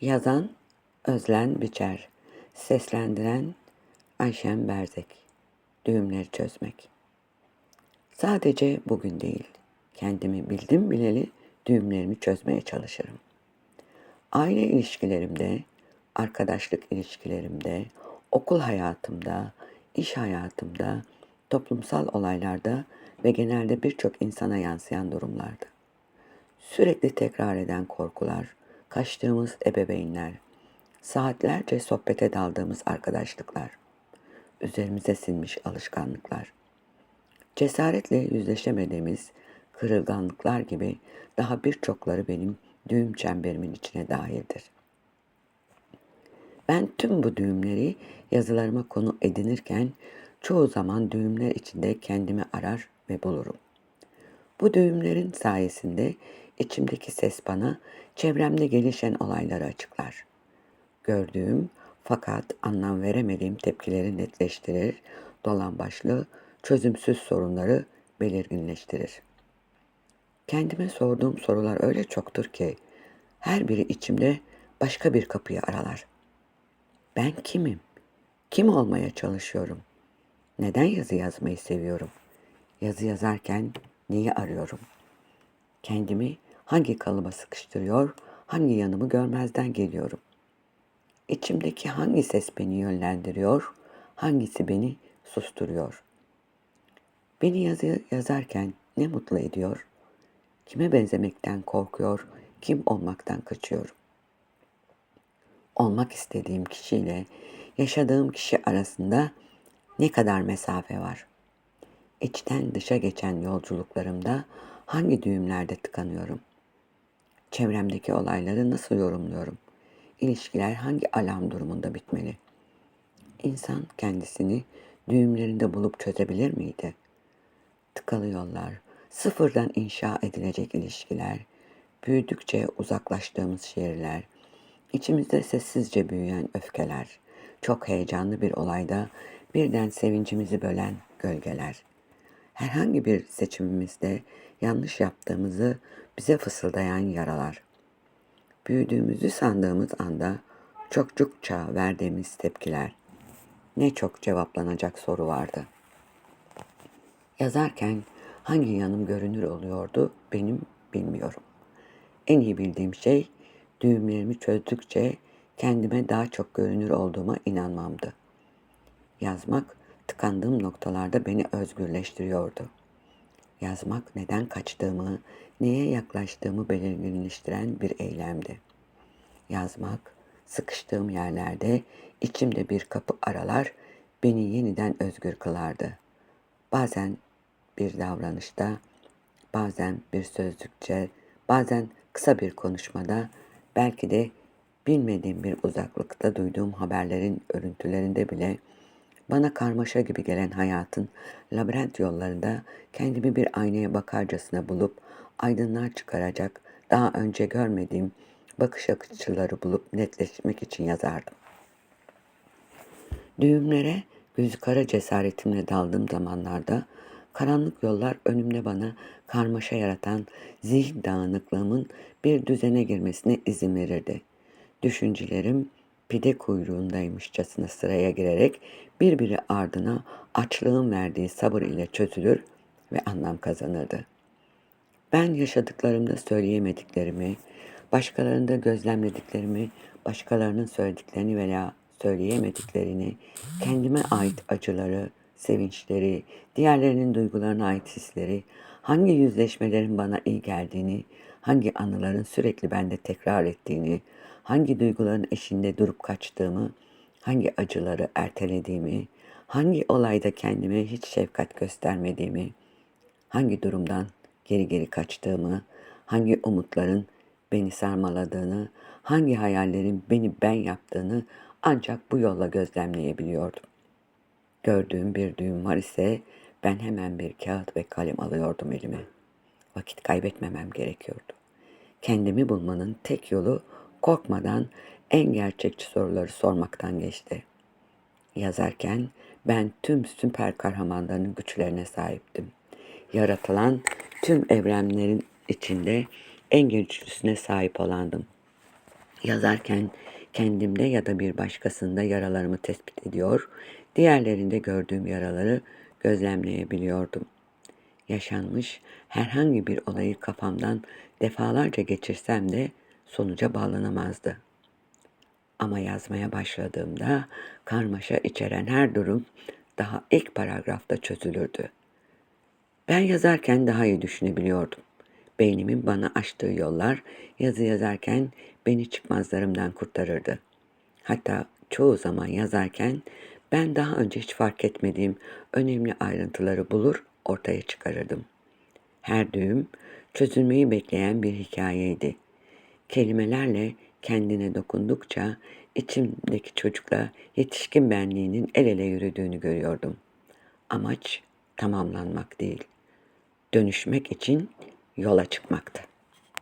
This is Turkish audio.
Yazan Özlen Biçer Seslendiren Ayşen Berzek Düğümleri çözmek Sadece bugün değil, kendimi bildim bileli düğümlerimi çözmeye çalışırım. Aile ilişkilerimde, arkadaşlık ilişkilerimde, okul hayatımda, iş hayatımda, toplumsal olaylarda ve genelde birçok insana yansıyan durumlarda. Sürekli tekrar eden korkular, kaçtığımız ebeveynler, saatlerce sohbete daldığımız arkadaşlıklar, üzerimize sinmiş alışkanlıklar, cesaretle yüzleşemediğimiz kırılganlıklar gibi daha birçokları benim düğüm çemberimin içine dahildir. Ben tüm bu düğümleri yazılarıma konu edinirken çoğu zaman düğümler içinde kendimi arar ve bulurum. Bu düğümlerin sayesinde içimdeki ses bana çevremde gelişen olayları açıklar. Gördüğüm fakat anlam veremediğim tepkileri netleştirir, dolan başlı çözümsüz sorunları belirginleştirir. Kendime sorduğum sorular öyle çoktur ki her biri içimde başka bir kapıyı aralar. Ben kimim? Kim olmaya çalışıyorum? Neden yazı yazmayı seviyorum? Yazı yazarken neyi arıyorum? Kendimi hangi kalıba sıkıştırıyor, hangi yanımı görmezden geliyorum? İçimdeki hangi ses beni yönlendiriyor, hangisi beni susturuyor? Beni yazı yazarken ne mutlu ediyor? Kime benzemekten korkuyor, kim olmaktan kaçıyorum? Olmak istediğim kişiyle yaşadığım kişi arasında ne kadar mesafe var? İçten dışa geçen yolculuklarımda hangi düğümlerde tıkanıyorum? Çevremdeki olayları nasıl yorumluyorum? İlişkiler hangi alarm durumunda bitmeli? İnsan kendisini düğümlerinde bulup çözebilir miydi? Tıkalı yollar, sıfırdan inşa edilecek ilişkiler, büyüdükçe uzaklaştığımız şehirler, içimizde sessizce büyüyen öfkeler, çok heyecanlı bir olayda birden sevincimizi bölen gölgeler. Herhangi bir seçimimizde yanlış yaptığımızı bize fısıldayan yaralar. Büyüdüğümüzü sandığımız anda çokçukça verdiğimiz tepkiler. Ne çok cevaplanacak soru vardı. Yazarken hangi yanım görünür oluyordu benim bilmiyorum. En iyi bildiğim şey düğümlerimi çözdükçe kendime daha çok görünür olduğuma inanmamdı. Yazmak tıkandığım noktalarda beni özgürleştiriyordu. Yazmak neden kaçtığımı, neye yaklaştığımı belirginleştiren bir eylemdi. Yazmak sıkıştığım yerlerde içimde bir kapı aralar beni yeniden özgür kılardı. Bazen bir davranışta, bazen bir sözlükçe, bazen kısa bir konuşmada, belki de bilmediğim bir uzaklıkta duyduğum haberlerin örüntülerinde bile bana karmaşa gibi gelen hayatın labirent yollarında kendimi bir aynaya bakarcasına bulup aydınlığa çıkaracak daha önce görmediğim bakış açıları bulup netleşmek için yazardım. Düğümlere gözü kara cesaretimle daldığım zamanlarda karanlık yollar önümde bana karmaşa yaratan zihin dağınıklığımın bir düzene girmesine izin verirdi. Düşüncelerim pide kuyruğundaymışçasına sıraya girerek birbiri ardına açlığın verdiği sabır ile çözülür ve anlam kazanırdı. Ben yaşadıklarımda söyleyemediklerimi, başkalarında gözlemlediklerimi, başkalarının söylediklerini veya söyleyemediklerini, kendime ait acıları, sevinçleri, diğerlerinin duygularına ait hisleri, hangi yüzleşmelerin bana iyi geldiğini, hangi anıların sürekli bende tekrar ettiğini, hangi duyguların eşinde durup kaçtığımı, hangi acıları ertelediğimi, hangi olayda kendime hiç şefkat göstermediğimi, hangi durumdan geri geri kaçtığımı, hangi umutların beni sarmaladığını, hangi hayallerin beni ben yaptığını ancak bu yolla gözlemleyebiliyordum. Gördüğüm bir düğüm var ise ben hemen bir kağıt ve kalem alıyordum elime. Vakit kaybetmemem gerekiyordu. Kendimi bulmanın tek yolu korkmadan en gerçekçi soruları sormaktan geçti. Yazarken ben tüm süper kahramanların güçlerine sahiptim. Yaratılan tüm evrenlerin içinde en güçlüsüne sahip olandım. Yazarken kendimde ya da bir başkasında yaralarımı tespit ediyor, diğerlerinde gördüğüm yaraları gözlemleyebiliyordum. Yaşanmış herhangi bir olayı kafamdan defalarca geçirsem de sonuca bağlanamazdı. Ama yazmaya başladığımda karmaşa içeren her durum daha ilk paragrafta çözülürdü. Ben yazarken daha iyi düşünebiliyordum. Beynimin bana açtığı yollar yazı yazarken beni çıkmazlarımdan kurtarırdı. Hatta çoğu zaman yazarken ben daha önce hiç fark etmediğim önemli ayrıntıları bulur ortaya çıkarırdım. Her düğüm çözülmeyi bekleyen bir hikayeydi. Kelimelerle kendine dokundukça içimdeki çocukla yetişkin benliğinin el ele yürüdüğünü görüyordum. Amaç tamamlanmak değil, dönüşmek için yola çıkmaktı.